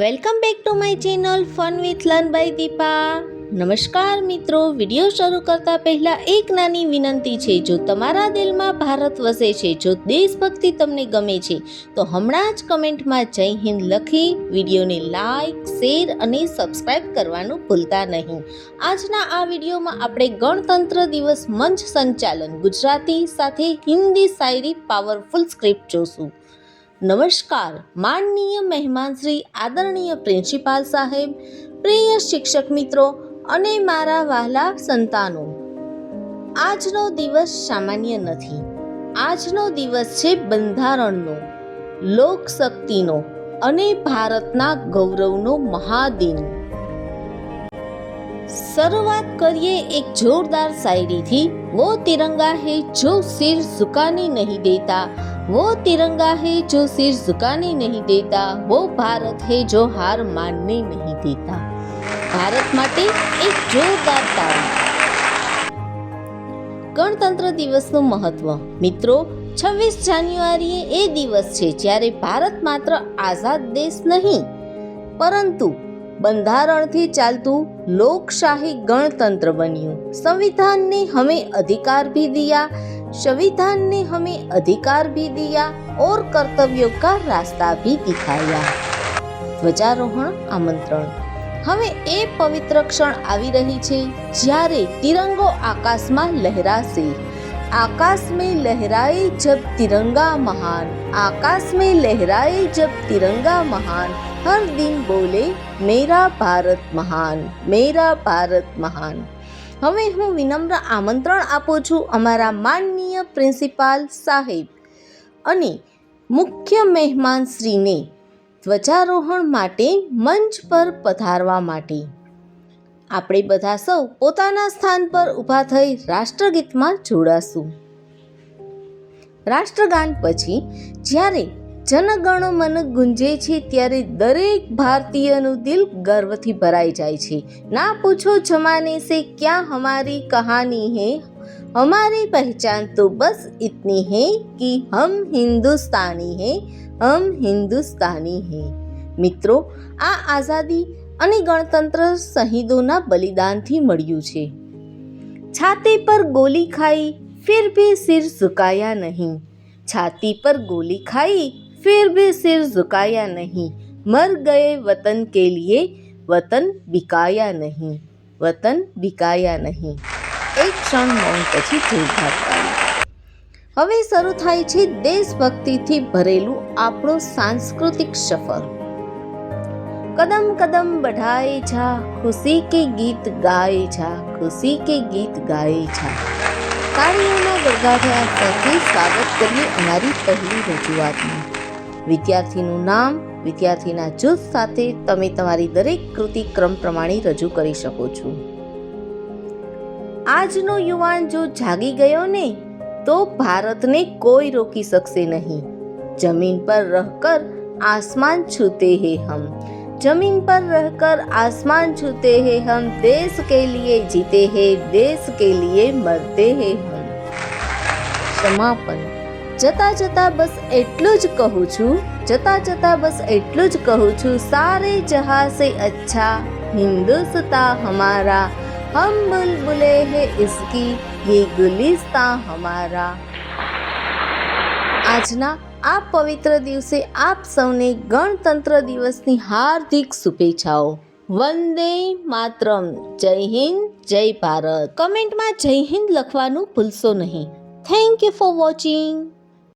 Welcome back to my channel fun with learn Deepa નમસ્કાર મિત્રો video શરૂ કરતા પહેલા એક નાની વિનંતી છે. જો તમારા દિલમાં ભારત વસે છે, જો દેશભક્તિ તમને ગમે છે, તો હમણાં જ કમેન્ટમાં જય હિન્દ લખી વિડીયોને લાઈક શેર અને સબસ્ક્રાઈબ કરવાનું ભૂલતા નહીં. આજના આ વિડીયોમાં આપણે ગણતંત્ર દિવસ મંચ સંચાલન ગુજરાતી સાથે હિન્દી શાયરી પાવરફુલ સ્ક્રિપ્ટ જોશું. નમસ્કાર. માનનીય મહેમાન શ્રી આદરણીય પ્રિન્સિપાલ સાહેબ, પ્રિય શિક્ષક મિત્રો અને મારા વહાલા સંતાનો. આજનો દિવસ સામાન્ય નથી. આજનો દિવસ છે બંધારણનો, લોકશક્તિનો અને ભારતના ગૌરવનો મહાદિન. શરૂઆત કરીએ એક જોરદાર શાયરીથી. વો તિરંગા હે જો સિર ઝુકાની નહીં દેતા वो तिरंगा है जो सिर झुकाने नहीं देता वो भारत है जो हार मानने नहीं देता ભારત માટે એક જોરદાર તાળી ગણતંત્ર દિવસનું મહત્વ મિત્રો છવ્વીસ જાન્યુઆરીએ એ દિવસ છે જ્યારે ભારત માત્ર આઝાદ દેશ નહીં પરંતુ બંધારણથી ચાલતું લોકશાહી ગણતંત્ર બન્યું संविधान ने हमें अधिकार भी दिया संविधान ने हमें अधिकार भी दिया और कर्तव्यों का रास्ता भी दिखाया ધ્વજારોહણ આમંત્રણ હવે એ પવિત્ર ક્ષણ આવી રહી છે જ્યારે તિરંગો આકાશમાં લહેરાશે आकाश में लहराए जब तिरंगा महान आकाश में लहराए जब तिरंगा महान हर दिन बोले मेरा ભારત મહાન મેરા ભારત મહાન હવે હું વિનમ્ર આમંત્રણ આપું છું અમારા માનનીય પ્રિન્સિપાલ સાહેબ અને મુખ્ય મહેમાન શ્રીને ધ્વજારોહણ માટે મંચ પર પધારવા માટે આપણે બધા સૌ પોતાના સ્થાન પર ઊભા થઈ રાષ્ટ્રગીતમાં જોડાશું. રાષ્ટ્રગાન પછી જ્યારે જનગણો મન ગુંજે છે ત્યારે દરેક ભારતીયનું દિલ ગર્વથી ભરાઈ જાય છે. ના પૂછો જમાને સે ક્યાં હમારી કહાની હે? હમારી પહેચાન તો બસ ઇતની હે કે હમ હિન્દુસ્તાની હે, હમ હિન્દુસ્તાની હૈ. મિત્રો, આ આઝાદી અને ગણતંત્ર શહીદોના બલિદાનથી મળ્યું છે. છાતી પર ગોલી ખાઈ ફિર ભી સિર ઝુકાયા નહીં. છાતી પર ગોલી ખાઈ ફિર ભી સિર ઝુકાયા નહીં. મર ગયે વતન કે લીએ વતન બિકાયા નહીં. વતન બિકાયા નહીં. એક ક્ષણ મૌન પછી હવે શરૂ થાય છે દેશભક્તિથી ભરેલું આપણું સાંસ્કૃતિક સફર. કદમ કદમ બઢાય જા ખુશી કે ગીત ગાય જા ખુશી કે ગીત ગાય જા તાળીઓના ગરગાઢા સાથે સ્વાગત કરીએ અમારી પહેલી રજૂઆતમાં. વિદ્યાર્થીનું નામ, વિદ્યાર્થીના જૂથ સાથે તમે તમારી દરેક કૃતિ ક્રમ પ્રમાણે રજૂ કરી શકો છો. આજનો યુવાન જો જાગી ગયો ને, તો ભારતને કોઈ રોકી શકશે નહીં. જમીન પર રહકર આસમાન છૂતે હે હમ. जमीन पर रहकर आसमान छूते हैं हम देश के लिए जीते हैं देश के लिए मरते हैं हम સમાપન જતા જતા બસ એટલું જ કહું છું જતા જતા બસ એટલું જ કહું છું સારે જહાં સે અચ્છા હિન્દુસ્તા હમારા હમ બુલબુલે હે ઇસકી ये गुलिस्तान हमारा આજના આ પવિત્ર દિવસે આપ સૌને ગણતંત્ર દિવસની હાર્દિક શુભેચ્છાઓ. વંદે માતરમ. જય હિન્દ, જય ભારત. કમેન્ટમાં જય હિન્દ લખવાનું ભૂલશો નહીં. Thank you for watching